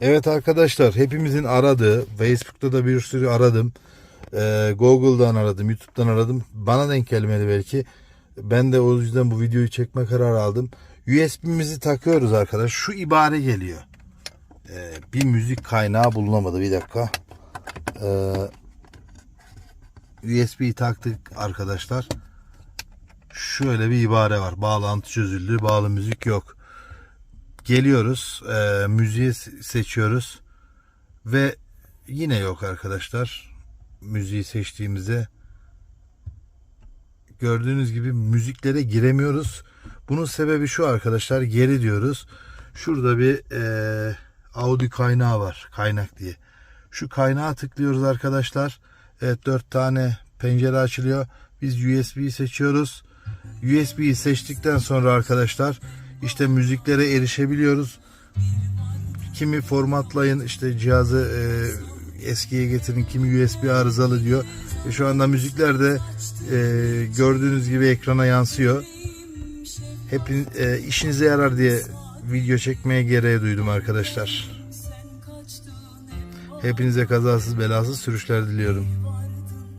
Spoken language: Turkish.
Evet arkadaşlar hepimizin aradığı Facebook'ta da bir sürü aradım. Ee, Google'dan aradım, YouTube'dan aradım. Bana denk gelmedi belki. Ben de o yüzden bu videoyu çekme kararı aldım. USB'mizi takıyoruz arkadaş. Şu ibare geliyor. Ee, bir müzik kaynağı bulunamadı. Bir dakika. Ee, USB'yi taktık arkadaşlar. Şöyle bir ibare var. Bağlantı çözüldü. Bağlı müzik yok geliyoruz e, müziği se- seçiyoruz ve yine yok arkadaşlar. Müziği seçtiğimizde gördüğünüz gibi müziklere giremiyoruz. Bunun sebebi şu arkadaşlar geri diyoruz. Şurada bir e, audio kaynağı var kaynak diye. Şu kaynağa tıklıyoruz arkadaşlar. Evet dört tane pencere açılıyor. Biz USB'yi seçiyoruz. USB'yi seçtikten sonra arkadaşlar işte müziklere erişebiliyoruz. Kimi formatlayın işte cihazı e, eskiye getirin, kimi USB arızalı diyor. E, şu anda müzikler de e, gördüğünüz gibi ekrana yansıyor. Hepin e, işinize yarar diye video çekmeye gereği duydum arkadaşlar. Hepinize kazasız belasız sürüşler diliyorum.